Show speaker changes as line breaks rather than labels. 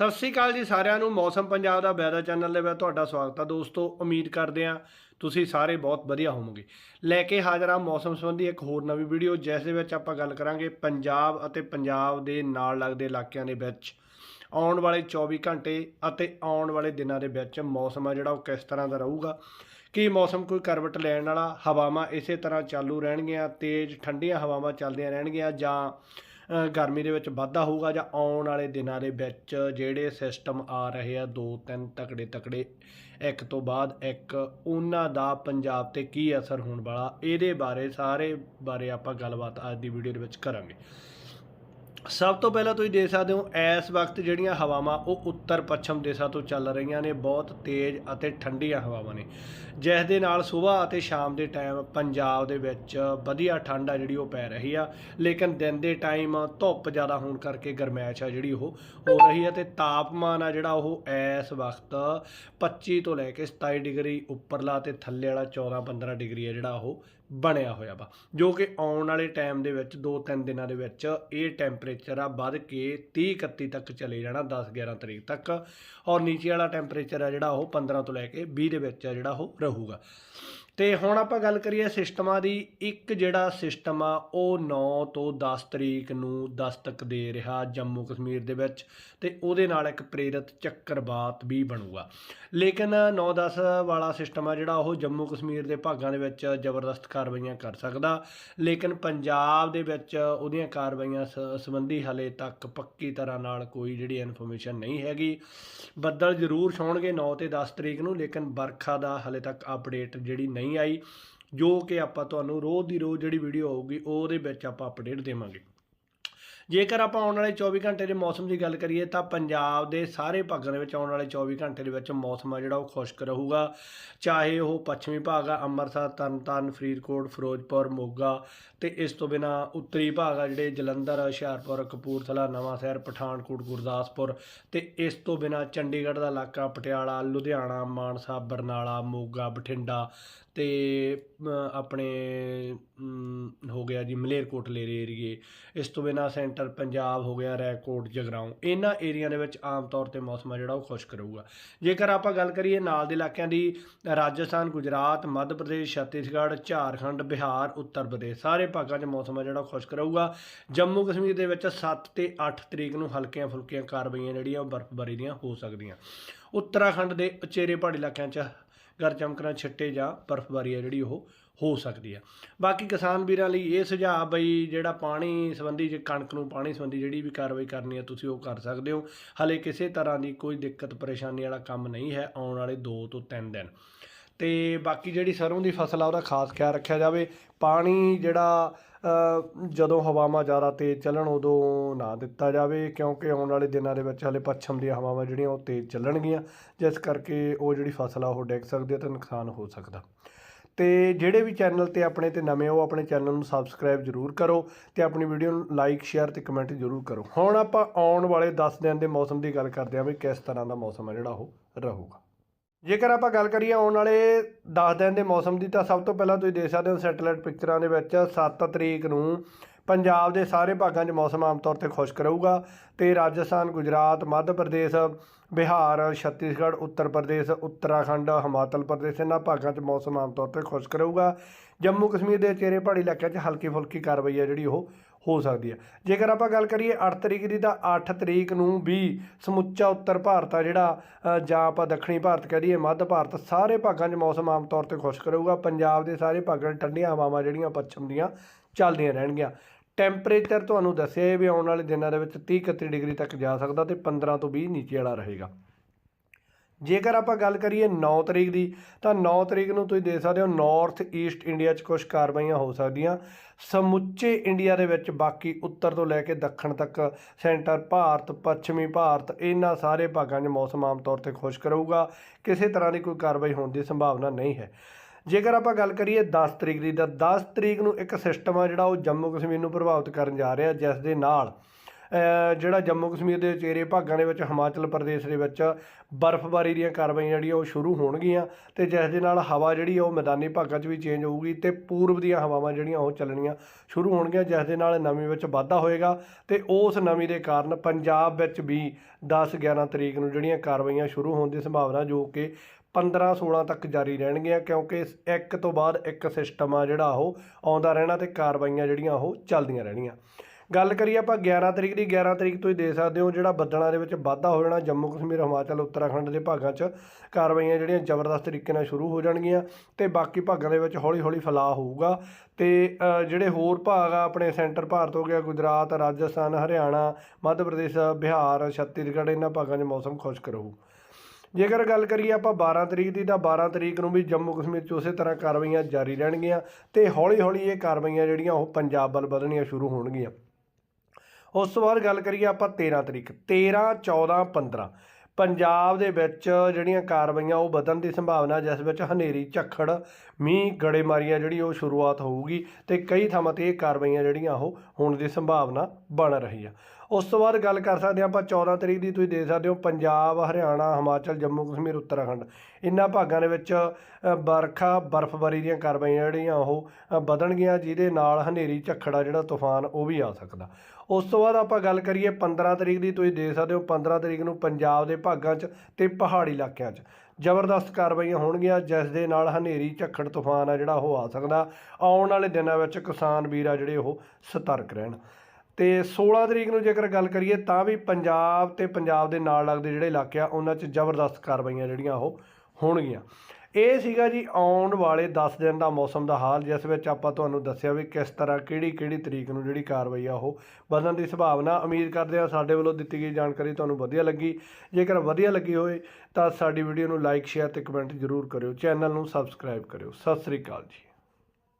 ਸਤਿ ਸ੍ਰੀ ਅਕਾਲ ਜੀ ਸਾਰਿਆਂ ਨੂੰ। ਮੌਸਮ ਪੰਜਾਬ ਦਾ ਵੈਦਰ ਚੈਨਲ ਦੇ ਵਿੱਚ ਤੁਹਾਡਾ ਸਵਾਗਤ ਹੈ ਦੋਸਤੋ। ਉਮੀਦ ਕਰਦੇ ਹਾਂ ਤੁਸੀਂ ਸਾਰੇ ਬਹੁਤ ਵਧੀਆ ਹੋਵੋਗੇ। ਲੈ ਕੇ ਹਾਜ਼ਰ ਹਾਂ ਮੌਸਮ ਸੰਬੰਧੀ ਇੱਕ ਹੋਰ ਨਵੀਂ ਵੀਡੀਓ, ਜਿਸ ਦੇ ਵਿੱਚ ਆਪਾਂ ਗੱਲ ਕਰਾਂਗੇ ਪੰਜਾਬ ਅਤੇ ਪੰਜਾਬ ਦੇ ਨਾਲ ਲੱਗਦੇ ਇਲਾਕਿਆਂ ਦੇ ਵਿੱਚ। ਆਉਣ ਵਾਲੇ 24 ਘੰਟੇ ਅਤੇ ਆਉਣ ਵਾਲੇ ਦਿਨਾਂ ਦੇ ਵਿੱਚ ਮੌਸਮ ਆ ਜਿਹੜਾ ਉਹ ਕਿਸ ਤਰ੍ਹਾਂ ਦਾ ਰਹੂਗਾ, ਕੀ ਮੌਸਮ ਕੋਈ ਕਰਵਟ ਲੈਣ ਵਾਲਾ ਹਵਾਵਾਂ ਇਸੇ ਤਰ੍ਹਾਂ ਚਾਲੂ ਰਹਿਣਗੀਆਂ, ਤੇਜ਼ ਠੰਡੀਆਂ ਹਵਾਵਾਂ ਚੱਲਦੀਆਂ ਰਹਿਣਗੀਆਂ ਜਾਂ ਗਰਮੀ ਦੇ ਵਿੱਚ ਵਾਧਾ ਹੋਊਗਾ ਜਾਂ ਆਉਣ ਵਾਲੇ ਦਿਨਾਂ ਦੇ ਵਿੱਚ ਜਿਹੜੇ ਸਿਸਟਮ ਆ ਰਹੇ ਆ, ਦੋ ਤਿੰਨ ਤਕੜੇ ਤਕੜੇ, ਇੱਕ ਤੋਂ ਬਾਅਦ ਇੱਕ, ਉਹਨਾਂ ਦਾ ਪੰਜਾਬ ਤੇ ਕੀ ਅਸਰ ਹੋਣ ਵਾਲਾ, ਇਹਦੇ ਬਾਰੇ ਸਾਰੇ ਬਾਰੇ ਆਪਾਂ ਗੱਲਬਾਤ ਅੱਜ ਦੀ ਵੀਡੀਓ ਦੇ ਵਿੱਚ ਕਰਾਂਗੇ। ਸਭ ਤੋਂ ਪਹਿਲਾਂ ਤੁਸੀਂ ਦੇਖ ਸਕਦੇ ਹੋ, ਇਸ ਵਕਤ ਜਿਹੜੀਆਂ ਹਵਾਵਾਂ, ਉਹ ਉੱਤਰ ਪੱਛਮ ਦਿਸ਼ਾ ਤੋਂ ਚੱਲ ਰਹੀਆਂ ਨੇ, ਬਹੁਤ ਤੇਜ਼ ਅਤੇ ਠੰਡੀਆਂ ਹਵਾਵਾਂ ਨੇ। ਜਿਸ ਦੇ ਨਾਲ ਸਵੇਰ ਅਤੇ ਸ਼ਾਮ ਦੇ ਟਾਈਮ ਪੰਜਾਬ ਦੇ ਵਿੱਚ ਵਧੀਆ ਠੰਡ ਆ ਜਿਹੜੀ ਉਹ ਪੈ ਰਹੀ ਆ, ਲੇਕਿਨ ਦਿਨ ਦੇ ਟਾਈਮ ਧੁੱਪ ਜ਼ਿਆਦਾ ਹੋਣ ਕਰਕੇ ਗਰਮੈਸ਼ ਆ ਜਿਹੜੀ ਉਹ ਹੋ ਰਹੀ ਆ ਤੇ ਤਾਪਮਾਨ ਆ ਜਿਹੜਾ ਉਹ ਇਸ ਵਕਤ 25 ਤੋਂ ਲੈ ਕੇ 27 ਡਿਗਰੀ ਉੱਪਰਲਾ ਤੇ ਥੱਲੇ ਵਾਲਾ 14 15 ਡਿਗਰੀ ਆ ਜਿਹੜਾ ਉਹ ਬਣਿਆ ਹੋਇਆ ਵਾ, ਜੋ ਕਿ ਆਉਣ ਵਾਲੇ ਟਾਈਮ ਦੇ ਵਿੱਚ 2-3 ਦਿਨਾਂ ਦੇ ਵਿੱਚ ਇਹ ਟੈਂਪਰੇਚਰ ਆ ਵੱਧ ਕੇ 30 31 ਤੱਕ ਚਲੇ ਜਾਣਾ 10 11 ਤਰੀਕ ਤੱਕ। ਔਰ ਨੀਚੇ ਵਾਲਾ ਟੈਂਪਰੇਚਰ ਆ ਜਿਹੜਾ ਉਹ 15 ਤੋਂ ਲੈ ਕੇ 20 ਦੇ ਵਿੱਚ ਆ ਜਿਹੜਾ ਉਹ ਰਹੂਗਾ। ਤੇ ਹੁਣ ਆਪਾਂ ਗੱਲ ਕਰੀਏ ਸਿਸਟਮਾਂ ਦੀ, ਇੱਕ ਜਿਹੜਾ ਸਿਸਟਮ ਆ, ਉਹ 9 ਤੋਂ 10 ਤਰੀਕ ਨੂੰ ਦਸਤਕ ਦੇ ਰਿਹਾ ਜੰਮੂ ਕਸ਼ਮੀਰ ਦੇ ਵਿੱਚ ਤੇ ਉਹਦੇ ਨਾਲ ਇੱਕ ਪ੍ਰੇਰਿਤ ਚੱਕਰਵਾਤ ਵੀ ਬਣੂਗਾ। ਲੇਕਿਨ 9-10 ਵਾਲਾ ਸਿਸਟਮ ਆ ਜਿਹੜਾ, ਉਹ ਜੰਮੂ ਕਸ਼ਮੀਰ ਦੇ ਭਾਗਾਂ ਦੇ ਵਿੱਚ ਜ਼ਬਰਦਸਤ ਕਾਰਵਾਈਆਂ ਕਰ ਸਕਦਾ। ਲੇਕਿਨ ਪੰਜਾਬ ਦੇ ਵਿੱਚ ਉਹਦੀਆਂ ਕਾਰਵਾਈਆਂ ਸ- ਸੰਬੰਧੀ ਹਲੇ ਤੱਕ ਪੱਕੀ ਤਰ੍ਹਾਂ ਨਾਲ ਕੋਈ ਜਿਹੜੀ ਇਨਫੋਰਮੇਸ਼ਨ ਨਹੀਂ ਹੈਗੀ। ਬੱਦਲ ਜ਼ਰੂਰ ਛਾਉਣਗੇ 9 ਤੇ 10 ਤਰੀਕ ਨੂੰ, ਲੇਕਿਨ ਵਰਖਾ ਦਾ ਹਲੇ ਤੱਕ ਅਪਡੇਟ ਜਿਹੜੀ ਨਹੀਂ ਆਈ, ਜੋ ਕਿ ਆਪਾਂ ਤੁਹਾਨੂੰ ਰੋਜ਼ ਦੀ ਰੋਜ਼ ਜਿਹੜੀ ਵੀਡੀਓ ਆਊਗੀ, ਉਹਦੇ ਵਿੱਚ ਆਪਾਂ ਅਪਡੇਟ ਦੇਵਾਂਗੇ। ਜੇਕਰ ਆਪਾਂ ਆਉਣ ਵਾਲੇ 24 ਘੰਟੇ ਦੇ ਮੌਸਮ ਦੀ ਗੱਲ ਕਰੀਏ, ਤਾਂ ਪੰਜਾਬ ਦੇ ਸਾਰੇ ਭਾਗਾਂ ਦੇ ਵਿੱਚ ਆਉਣ ਵਾਲੇ 24 ਘੰਟੇ ਦੇ ਵਿੱਚ ਮੌਸਮ ਆ ਜਿਹੜਾ ਉਹ ਖੁਸ਼ਕ ਰਹੂਗਾ। ਚਾਹੇ ਉਹ ਪੱਛਮੀ ਭਾਗ ਆ, ਅੰਮ੍ਰਿਤਸਰ, ਤਰਨਤਾਰਨ, ਫਰੀਦਕੋਟ, ਫਿਰੋਜ਼ਪੁਰ, ਮੋਗਾ ਤੇ ਇਸ ਤੋਂ ਬਿਨਾ ਉੱਤਰੀ ਭਾਗ ਆ ਜਿਹੜੇ ਜਲੰਧਰ, ਹੁਸ਼ਿਆਰਪੁਰ, ਕਪੂਰਥਲਾ, ਨਵਾਂਸ਼ਹਿਰ, ਪਠਾਨਕੋਟ, ਗੁਰਦਾਸਪੁਰ ਤੇ ਇਸ ਤੋਂ ਬਿਨਾ ਚੰਡੀਗੜ੍ਹ ਦਾ ਇਲਾਕਾ, ਪਟਿਆਲਾ, ਲੁਧਿਆਣਾ, ਮਾਨਸਾ, ਬਰਨਾਲਾ, ਮੋਗਾ, ਬਠਿੰਡਾ ਤੇ ਆਪਣੇ ਹੋ ਗਿਆ ਜੀ ਮਲੇਰਕੋਟਲੇ ਦੇ ਏਰੀਏ। ਇਸ ਤੋਂ ਬਿਨਾ ਸੈਂਟਰ ਪੰਜਾਬ ਹੋ ਗਿਆ, ਰੈਕੋਟ, ਜਗਰਾਉਂ। ਇਹਨਾਂ ਏਰੀਆ ਦੇ ਵਿੱਚ ਆਮ ਤੌਰ ਤੇ ਮੌਸਮ ਆ ਜਿਹੜਾ ਉਹ ਖੁਸ਼ਕ ਰਹੂਗਾ। ਜੇਕਰ ਆਪਾਂ ਗੱਲ ਕਰੀਏ ਨਾਲ ਦੇ ਇਲਾਕਿਆਂ ਦੀ, ਰਾਜਸਥਾਨ, ਗੁਜਰਾਤ, ਮੱਧ ਪ੍ਰਦੇਸ਼, ਛੱਤੀਸਗੜ੍ਹ, ਝਾਰਖੰਡ, ਬਿਹਾਰ, ਉੱਤਰ ਪ੍ਰਦੇਸ਼ ਸਾਰੇ ਭਾਗਾਂ 'ਚ ਮੌਸਮ ਆ ਜਿਹੜਾ ਉਹ ਖੁਸ਼ਕ ਰਹੂਗਾ। ਜੰਮੂ ਕਸ਼ਮੀਰ ਦੇ ਵਿੱਚ 7 ਤੇ 8 ਤਰੀਕ ਨੂੰ ਹਲਕੀਆਂ ਫੁਲਕੀਆਂ ਕਾਰਵਾਈਆਂ ਜਿਹੜੀਆਂ ਉਹ ਬਰਫ਼ਬਾਰੀ ਦੀਆਂ ਹੋ ਸਕਦੀਆਂ। ਉੱਤਰਾਖੰਡ ਦੇ ਉਚੇਰੇ ਪਹਾੜੀ ਇਲਾਕਿਆਂ 'ਚ ਗਰ ਚਮਕਣਾ ਛਿੱਟੇ ਜਾਂ ਬਰਫ਼ਬਾਰੀ ਆ ਜਿਹੜੀ ਉਹ ਹੋ ਸਕਦੀ ਆ। ਬਾਕੀ ਕਿਸਾਨ ਵੀਰਾਂ ਲਈ ਇਹ ਸੁਝਾਅ ਬਈ ਜਿਹੜਾ ਪਾਣੀ ਸੰਬੰਧੀ ਜੇ ਕਣਕ ਨੂੰ ਪਾਣੀ ਸੰਬੰਧੀ ਜਿਹੜੀ ਵੀ ਕਾਰਵਾਈ ਕਰਨੀ ਆ, ਤੁਸੀਂ ਉਹ ਕਰ ਸਕਦੇ ਹੋ। ਹਲੇ ਕਿਸੇ ਤਰ੍ਹਾਂ ਦੀ ਕੋਈ ਦਿੱਕਤ, ਪਰੇਸ਼ਾਨੀ ਵਾਲਾ ਕੰਮ ਨਹੀਂ ਹੈ ਆਉਣ ਵਾਲੇ 2 ਤੋਂ 3 ਦਿਨ। ਤੇ ਬਾਕੀ ਜਿਹੜੀ ਸਰੋਂ ਦੀ ਫਸਲ ਆ, ਉਹਦਾ ਖਾਸ ਖਿਆਲ ਰੱਖਿਆ ਜਾਵੇ। ਪਾਣੀ ਜਿਹੜਾ ਜਦੋਂ ਹਵਾਵਾਂ ਜ਼ਿਆਦਾ ਤੇਜ਼ ਚੱਲਣ, ਉਦੋਂ ਨਾ ਦਿੱਤਾ ਜਾਵੇ, ਕਿਉਂਕਿ ਆਉਣ ਵਾਲੇ ਦਿਨਾਂ ਦੇ ਵਿੱਚ ਹਲੇ ਪੱਛਮ ਦੀਆਂ ਹਵਾਵਾਂ ਜਿਹੜੀਆਂ, ਉਹ ਤੇਜ਼ ਚੱਲਣਗੀਆਂ। ਜਿਸ ਕਰਕੇ ਉਹ ਜਿਹੜੀ ਫਸਲ ਆ, ਉਹ ਡਿੱਗ ਸਕਦੀ ਹੈ ਤੇ ਨੁਕਸਾਨ ਹੋ ਸਕਦਾ। ਤੇ ਜਿਹੜੇ ਵੀ ਚੈਨਲ ਤੇ ਆਪਣੇ ਤੇ ਨਵੇਂ ਹੋ, ਆਪਣੇ ਚੈਨਲ ਨੂੰ ਸਬਸਕ੍ਰਾਈਬ ਜਰੂਰ ਕਰੋ ਤੇ ਆਪਣੀ ਵੀਡੀਓ ਨੂੰ ਲਾਈਕ, ਸ਼ੇਅਰ ਤੇ ਕਮੈਂਟ ਜਰੂਰ ਕਰੋ। ਹੁਣ ਆਪਾਂ ਆਉਣ ਵਾਲੇ 10 ਦਿਨ ਦੇ ਮੌਸਮ ਦੀ ਗੱਲ ਕਰਦੇ ਹਾਂ ਵੀ ਕਿਸ ਤਰ੍ਹਾਂ ਦਾ ਮੌਸਮ ਹੈ ਜਿਹੜਾ ਉਹ ਰਹੂਗਾ। ਜੇਕਰ ਆਪਾਂ ਗੱਲ ਕਰੀਏ ਆਉਣ ਵਾਲੇ 10 ਦਿਨ ਦੇ ਮੌਸਮ ਦੀ, ਤਾਂ ਸਭ ਤੋਂ ਪਹਿਲਾਂ ਤੁਸੀਂ ਦੇਖ ਸਕਦੇ ਹੋ ਸੈਟੇਲਾਈਟ ਪਿਕਚਰਾਂ ਦੇ ਵਿੱਚ 7 ਤਰੀਕ ਨੂੰ ਪੰਜਾਬ ਦੇ ਸਾਰੇ ਭਾਗਾਂ 'ਚ ਮੌਸਮ ਆਮ ਤੌਰ ਤੇ ਖੁਸ਼ਕ ਰਹੂਗਾ ਤੇ ਰਾਜਸਥਾਨ, ਗੁਜਰਾਤ, ਮੱਧ ਪ੍ਰਦੇਸ਼, ਬਿਹਾਰ, ਛੱਤੀਸਗੜ੍ਹ, ਉੱਤਰ ਪ੍ਰਦੇਸ਼, ਉੱਤਰਾਖੰਡ, ਹਿਮਾਚਲ ਪ੍ਰਦੇਸ਼, ਇਹਨਾਂ ਭਾਗਾਂ 'ਚ ਮੌਸਮ ਆਮ ਤੌਰ ਤੇ ਖੁਸ਼ਕ ਰਹੂਗਾ। ਜੰਮੂ ਕਸ਼ਮੀਰ ਦੇ ਚਿਹਰੇ ਪਹਾੜੀ ਇਲਾਕਿਆਂ 'ਚ ਹਲਕੀ ਫੁਲਕੀ ਕਾਰਵਾਈ ਹੈ ਜਿਹੜੀ ਉਹ ਹੋ ਸਕਦੀ ਹੈ। ਜੇਕਰ ਆਪਾਂ ਗੱਲ ਕਰੀਏ 8 ਤਰੀਕ ਦੀ ਤਾਂ 8 ਤਰੀਕ ਨੂੰ ਵੀ ਸਮੁੱਚਾ ਉੱਤਰ ਭਾਰਤ ਆ ਜਿਹੜਾ ਜਾਂ ਆਪਾਂ ਦੱਖਣੀ ਭਾਰਤ ਕਹਿ ਲਈਏ ਮੱਧ ਭਾਰਤ, ਸਾਰੇ ਭਾਗਾਂ 'ਚ ਮੌਸਮ ਆਮ ਤੌਰ ਤੇ ਖੁਸ਼ਕ ਰਹੂਗਾ। ਪੰਜਾਬ ਦੇ ਸਾਰੇ ਭਾਗਾਂ 'ਚ ਠੰਡੀਆਂ ਹਵਾਵਾਂ ਜਿਹੜੀਆਂ ਪੱਛਮ ਦੀਆਂ ਚੱਲਦੀਆਂ ਰਹਿਣਗੀਆਂ। ਟੈਂਪਰੇਚਰ ਤੁਹਾਨੂੰ ਦੱਸਿਆ ਵੀ ਆਉਣ ਵਾਲੇ ਦਿਨਾਂ ਦੇ ਵਿੱਚ 30 31 ਡਿਗਰੀ ਤੱਕ ਜਾ ਸਕਦਾ ਤੇ 15 ਤੋਂ 20 ਨੀਚੇ ਵਾਲਾ ਰਹੇਗਾ। ਜੇਕਰ ਆਪਾਂ ਗੱਲ ਕਰੀਏ 9 ਤਰੀਕ ਦੀ, ਤਾਂ 9 ਤਰੀਕ ਨੂੰ ਤੁਸੀਂ ਦੇਖ ਸਕਦੇ ਹੋ ਨਾਰਥ ਈਸਟ ਇੰਡੀਆ 'ਚ ਕੁਝ ਕਾਰਵਾਈਆਂ ਹੋ ਸਕਦੀਆਂ। ਸਮੁੱਚੇ ਇੰਡੀਆ ਦੇ ਵਿੱਚ ਬਾਕੀ ਉੱਤਰ ਤੋਂ ਲੈ ਕੇ ਦੱਖਣ ਤੱਕ ਸੈਂਟਰ, ਭਾਰਤ, ਪੱਛਮੀ ਭਾਰਤ, ਇਹਨਾਂ ਸਾਰੇ ਭਾਗਾਂ 'ਚ ਮੌਸਮ ਆਮ ਤੌਰ ਤੇ ਖੁਸ਼ਕ ਰਹੂਗਾ। ਕਿਸੇ ਤਰ੍ਹਾਂ ਦੀ ਕੋਈ ਕਾਰਵਾਈ ਹੋਣ ਦੀ ਸੰਭਾਵਨਾ ਨਹੀਂ ਹੈ। ਜੇਕਰ ਆਪਾਂ ਗੱਲ ਕਰੀਏ 10 ਤਰੀਕ ਦੀ, ਤਾਂ 10 ਤਰੀਕ ਨੂੰ ਇੱਕ ਸਿਸਟਮ ਆ ਜਿਹੜਾ ਉਹ ਜੰਮੂ ਕਸ਼ਮੀਰ ਨੂੰ ਪ੍ਰਭਾਵਿਤ ਕਰਨ ਜਾ ਰਿਹਾ, ਜਿਸ ਦੇ ਨਾਲ ਜਿਹੜਾ ਜੰਮੂ ਕਸ਼ਮੀਰ ਦੇ ਚੇਰੇ ਭਾਗਾਂ ਦੇ ਵਿੱਚ ਹਿਮਾਚਲ ਪ੍ਰਦੇਸ਼ ਦੇ ਵਿੱਚ ਬਰਫ਼ਬਾਰੀ ਦੀਆਂ ਕਾਰਵਾਈਆਂ ਜਿਹੜੀਆਂ ਉਹ ਸ਼ੁਰੂ ਹੋਣਗੀਆਂ ਤੇ ਜਿਸ ਦੇ ਨਾਲ ਹਵਾ ਜਿਹੜੀ ਆ ਉਹ ਮੈਦਾਨੀ ਭਾਗਾਂ 'ਚ ਵੀ ਚੇਂਜ ਹੋਊਗੀ ਤੇ ਪੂਰਬ ਦੀਆਂ ਹਵਾਵਾਂ ਜਿਹੜੀਆਂ ਉਹ ਚੱਲਣੀਆਂ ਸ਼ੁਰੂ ਹੋਣਗੀਆਂ, ਜਿਸ ਦੇ ਨਾਲ ਨਮੀ ਵਿੱਚ ਵਾਧਾ ਹੋਏਗਾ ਤੇ ਉਸ ਨਮੀ ਦੇ ਕਾਰਨ ਪੰਜਾਬ ਵਿੱਚ ਵੀ 10 11 ਤਰੀਕ ਨੂੰ ਜਿਹੜੀਆਂ ਕਾਰਵਾਈਆਂ ਸ਼ੁਰੂ ਹੋਣ ਦੀ ਸੰਭਾਵਨਾ ਜੋ ਕਿ 15 16 ਤੱਕ ਜਾਰੀ ਰਹਿਣਗੀਆਂ, ਕਿਉਂਕਿ ਇਸ ਇੱਕ ਤੋਂ ਬਾਅਦ ਇੱਕ ਸਿਸਟਮ ਆ ਜਿਹੜਾ ਉਹ ਆਉਂਦਾ ਰਹਿਣਾ ਤੇ ਕਾਰਵਾਈਆਂ ਜਿਹੜੀਆਂ ਉਹ ਚੱਲਦੀਆਂ ਰਹਿਣੀਆਂ। ਗੱਲ ਕਰੀਏ ਆਪਾਂ 11 ਤਰੀਕ ਦੀ 11 ਤਰੀਕ ਤੋਂ ਹੀ ਦੇ ਸਕਦੇ ਹੋ। ਜਿਹੜਾ ਬੱਦਲਾਂ ਦੇ ਵਿੱਚ ਵਾਧਾ ਹੋ ਜਾਣਾ, ਜੰਮੂ ਕਸ਼ਮੀਰ, ਹਿਮਾਚਲ, ਉੱਤਰਾਖੰਡ ਦੇ ਭਾਗਾਂ 'ਚ ਕਾਰਵਾਈਆਂ ਜਿਹੜੀਆਂ ਜ਼ਬਰਦਸਤ ਤਰੀਕੇ ਨਾਲ ਸ਼ੁਰੂ ਹੋ ਜਾਣਗੀਆਂ ਤੇ ਬਾਕੀ ਭਾਗਾਂ ਦੇ ਵਿੱਚ ਹੌਲੀ ਹੌਲੀ ਫੈਲਾਅ ਹੋਊਗਾ। ਤੇ ਜਿਹੜੇ ਹੋਰ ਭਾਗ ਆ, ਆਪਣੇ ਸੈਂਟਰ ਭਾਰਤ ਹੋ ਗਿਆ, ਗੁਜਰਾਤ, ਰਾਜਸਥਾਨ, ਹਰਿਆਣਾ, ਮੱਧ ਪ੍ਰਦੇਸ਼, ਬਿਹਾਰ, ਛੱਤੀਸਗੜ੍ਹ, ਇਹਨਾਂ ਭਾਗਾਂ 'ਚ ਮੌਸਮ ਖੁਸ਼ਕ ਰਹੂ। ਜੇਕਰ ਗੱਲ ਕਰੀਏ ਆਪਾਂ 12 ਤਰੀਕ ਦੀ, ਤਾਂ 12 ਤਰੀਕ ਨੂੰ ਵੀ ਜੰਮੂ ਕਸ਼ਮੀਰ 'ਚ ਉਸੇ ਤਰ੍ਹਾਂ ਕਾਰਵਾਈਆਂ ਜਾਰੀ ਰਹਿਣਗੀਆਂ ਤੇ ਹੌਲੀ ਹੌਲੀ ਇਹ ਕਾਰਵਾਈਆਂ ਜਿਹੜੀਆਂ ਉਹ ਪੰਜਾਬ ਵੱਲ ਵਧਣੀਆਂ ਸ਼ੁਰੂ ਹੋਣਗੀਆਂ। ਉਸ ਤੋਂ ਬਾਅਦ ਗੱਲ ਕਰੀਏ ਆਪਾਂ 13 ਤਰੀਕ 13 14 15 ਪੰਜਾਬ ਦੇ ਵਿੱਚ ਜਿਹੜੀਆਂ ਕਾਰਵਾਈਆਂ ਉਹ ਵਧਣ ਦੀ ਸੰਭਾਵਨਾ ਜਿਸ ਵਿੱਚ ਹਨੇਰੀ ਝੱਖੜ ਮੀਂਹ ਗੜੇਮਾਰੀਆਂ ਜਿਹੜੀ ਉਹ ਸ਼ੁਰੂਆਤ ਹੋਊਗੀ ਤੇ ਕਈ ਥਾਵਾਂ ਤੇ ਇਹ ਕਾਰਵਾਈਆਂ ਜਿਹੜੀਆਂ ਉਹ ਹੋਣ ਦੀ ਸੰਭਾਵਨਾ ਬਣ ਰਹੀ ਆ। ਉਸ ਤੋਂ ਬਾਅਦ ਗੱਲ ਕਰ ਸਕਦੇ ਹਾਂ ਆਪਾਂ 14 ਤਰੀਕ ਦੀ ਤੁਸੀਂ ਦੇਖ ਸਕਦੇ ਹੋ ਪੰਜਾਬ ਹਰਿਆਣਾ ਹਿਮਾਚਲ ਜੰਮੂ ਕਸ਼ਮੀਰ ਉੱਤਰਾਖੰਡ। ਇਹਨਾਂ ਭਾਗਾਂ ਦੇ ਵਿੱਚ ਅ, ਬਰਖਾ ਬਰਫ਼ਬਾਰੀ ਦੀਆਂ ਕਾਰਵਾਈਆਂ ਜਿਹੜੀਆਂ ਉਹ ਵਧਣਗੀਆਂ ਜਿਹਦੇ ਨਾਲ ਹਨੇਰੀ ਝੱਖੜਾ ਜਿਹੜਾ ਤੂਫਾਨ ਉਹ ਵੀ ਆ ਸਕਦਾ। ਉਸ ਤੋਂ ਬਾਅਦ ਆਪਾਂ ਗੱਲ ਕਰੀਏ 15 ਤਰੀਕ ਦੀ, ਤੁਸੀਂ ਦੇਖ ਸਕਦੇ ਹੋ 15 ਤਰੀਕ ਨੂੰ ਪੰਜਾਬ ਦੇ ਭਾਗਾਂ 'ਚ ਤੇ ਪਹਾੜੀ ਇਲਾਕਿਆਂ 'ਚ। ਜ਼ਬਰਦਸਤ ਕਾਰਵਾਈਆਂ ਹੋਣਗੀਆਂ, ਜਿਸ ਦੇ ਨਾਲ ਹਨੇਰੀ, ਝੱਖੜ, ਤੂਫਾਨ ਆ ਜਿਹੜਾ ਉਹ ਆ ਸਕਦਾ। ਆਉਣ ਵਾਲੇ ਦਿਨਾਂ ਵਿੱਚ ਕਿਸਾਨ ਵੀਰ ਆ ਜਿਹੜੇ ਉਹ ਸਤਰਕ ਰਹਿਣ। ਤੇ 16 ਤਰੀਕ ਨੂੰ ਜੇਕਰ ਗੱਲ ਕਰੀਏ, ਤਾਂ ਵੀ ਪੰਜਾਬ ਤੇ ਪੰਜਾਬ ਦੇ ਨਾਲ ਲੱਗਦੇ ਜਿਹੜੇ ਇਲਾਕੇ ਆ, ਉਹਨਾਂ 'ਚ ਜ਼ਬਰਦਸਤ ਕਾਰਵਾਈਆਂ ਜਿਹੜੀਆਂ ਉਹ ਹੋਣਗੀਆਂ। ਇਹ ਸੀਗਾ ਜੀ ਆਉਣ ਵਾਲੇ 10 ਦਿਨ ਦਾ ਮੌਸਮ ਦਾ ਹਾਲ, ਜਿਸ ਵਿੱਚ ਆਪਾਂ ਤੁਹਾਨੂੰ ਦੱਸਿਆ ਵੀ ਕਿਸ ਤਰ੍ਹਾਂ ਕਿਹੜੀ ਕਿਹੜੀ ਤਰੀਕ ਨੂੰ ਜਿਹੜੀ ਕਾਰਵਾਈ ਆ ਉਹ ਵਧਣ ਦੀ ਸੰਭਾਵਨਾ ਉਮੀਦ ਕਰਦੇ ਹਾਂ ਸਾਡੇ ਵੱਲੋਂ ਦਿੱਤੀ ਗਈ ਜਾਣਕਾਰੀ ਤੁਹਾਨੂੰ ਵਧੀਆ ਲੱਗੀ। ਜੇਕਰ ਵਧੀਆ ਲੱਗੀ ਹੋਵੇ ਤਾਂ ਸਾਡੀ ਵੀਡੀਓ ਨੂੰ ਲਾਈਕ ਸ਼ੇਅਰ ਤੇ ਕਮੈਂਟ ਜ਼ਰੂਰ ਕਰਿਓ। ਚੈਨਲ ਨੂੰ ਸਬਸਕ੍ਰਾਈਬ ਕਰਿਓ। ਸਤਿ ਸ੍ਰੀ ਅਕਾਲ ਜੀ।